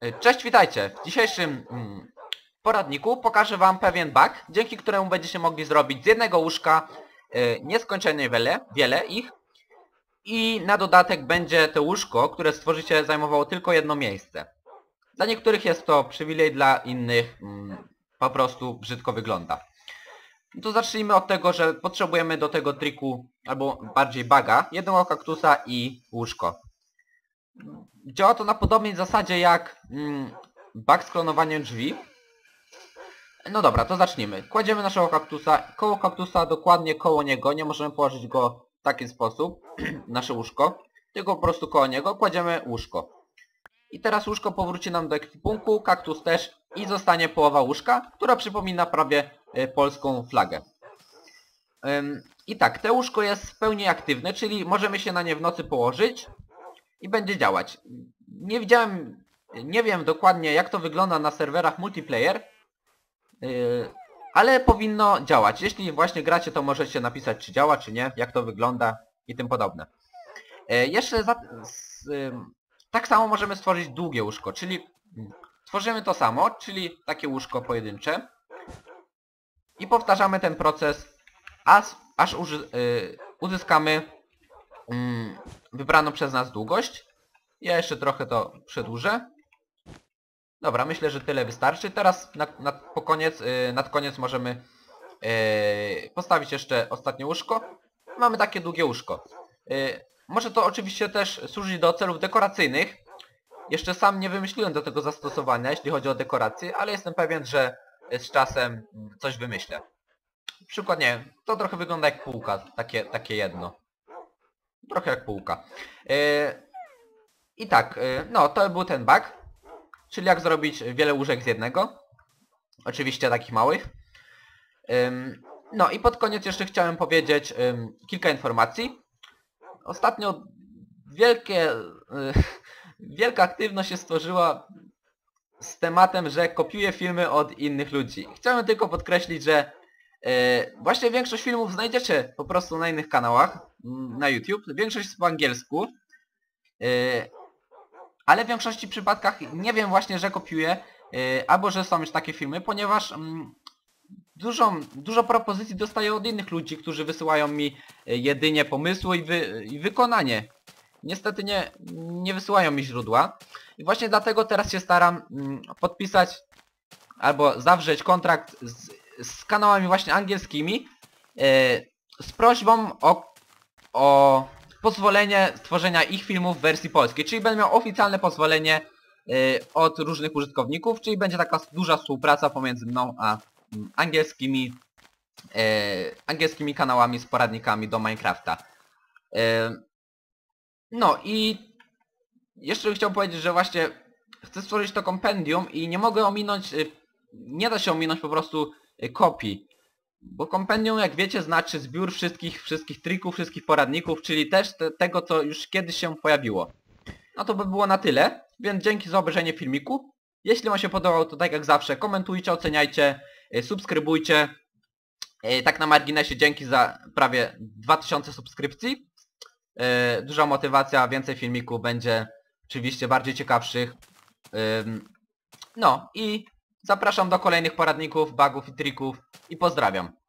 E, Cześć, witajcie! W dzisiejszym mm, poradniku pokażę wam pewien bug, dzięki któremu będziecie mogli zrobić z jednego łóżka e, nieskończenie wiele, wiele ich i na dodatek będzie to łóżko, które stworzycie zajmowało tylko jedno miejsce. Dla niektórych jest to przywilej, dla innych mm, po prostu brzydko wygląda. No To zacznijmy od tego, że potrzebujemy do tego triku, albo bardziej baga, jednego kaktusa i łóżko. Działa to na podobnej zasadzie jak mm, bug z klonowaniem drzwi. No dobra, to zacznijmy. Kładziemy naszego kaktusa, koło kaktusa, dokładnie koło niego, nie możemy położyć go w taki sposób, nasze łóżko, tylko po prostu koło niego. Kładziemy łóżko. I teraz łóżko powróci nam do ekwipunku, kaktus też. I zostanie połowa łóżka, która przypomina prawie e, polską flagę. Ym, I tak, te łóżko jest w pełni aktywne, czyli możemy się na nie w nocy położyć i będzie działać. Nie widziałem, nie wiem dokładnie jak to wygląda na serwerach multiplayer, yy, ale powinno działać. Jeśli właśnie gracie, to możecie napisać czy działa, czy nie, jak to wygląda i tym podobne. Yy, jeszcze za, z, ym, tak samo możemy stworzyć długie łóżko, czyli tworzymy to samo, czyli takie łóżko pojedyncze i powtarzamy ten proces, aż, aż yy, uzyskamy mm, wybraną przez nas długość. Ja jeszcze trochę to przedłużę. Dobra, myślę, że tyle wystarczy. Teraz na, na, po koniec, yy, nad koniec możemy yy, postawić jeszcze ostatnie łóżko. Mamy takie długie łóżko. Yy, może to oczywiście też służyć do celów dekoracyjnych. Jeszcze sam nie wymyśliłem do tego zastosowania, jeśli chodzi o dekoracje, ale jestem pewien, że z czasem coś wymyślę. Przykład nie wiem, to trochę wygląda jak półka, takie, takie jedno. Trochę jak półka. Yy, I tak, yy, no to był ten bug. Czyli jak zrobić wiele łóżek z jednego. Oczywiście takich małych. No i pod koniec jeszcze chciałem powiedzieć kilka informacji. Ostatnio wielkie, yy, wielka aktywność się stworzyła z tematem, że kopiuję filmy od innych ludzi. Chciałem tylko podkreślić, że właśnie większość filmów znajdziecie po prostu na innych kanałach mm, na YouTube. Większość jest po angielsku. Yy, ale w większości przypadkach nie wiem właśnie, że kopiuję, yy, albo że są już takie filmy, ponieważ mm, dużo, dużo propozycji dostaję od innych ludzi, którzy wysyłają mi jedynie pomysły i, wy, i wykonanie. Niestety nie, nie wysyłają mi źródła. I właśnie dlatego teraz się staram mm, podpisać albo zawrzeć kontrakt z, z kanałami właśnie angielskimi yy, z prośbą o, o pozwolenie stworzenia ich filmów w wersji polskiej, czyli będę miał oficjalne pozwolenie y, od różnych użytkowników, czyli będzie taka duża współpraca pomiędzy mną a mm, angielskimi y, angielskimi kanałami z poradnikami do Minecrafta. No i jeszcze bym chciał powiedzieć, że właśnie chcę stworzyć to kompendium i nie mogę ominąć, nie da się ominąć po prostu kopii. Bo kompendium, jak wiecie, znaczy zbiór wszystkich, wszystkich trików, wszystkich poradników, czyli też te, tego, co już kiedyś się pojawiło. No to by było na tyle, więc dzięki za obejrzenie filmiku. Jeśli wam się podobał, to tak jak zawsze komentujcie, oceniajcie, y, subskrybujcie. Y, Tak na marginesie dzięki za prawie 2000 subskrypcji. Y, Duża motywacja, więcej filmików będzie oczywiście bardziej ciekawszych. No i zapraszam do kolejnych poradników, bugów i trików i pozdrawiam.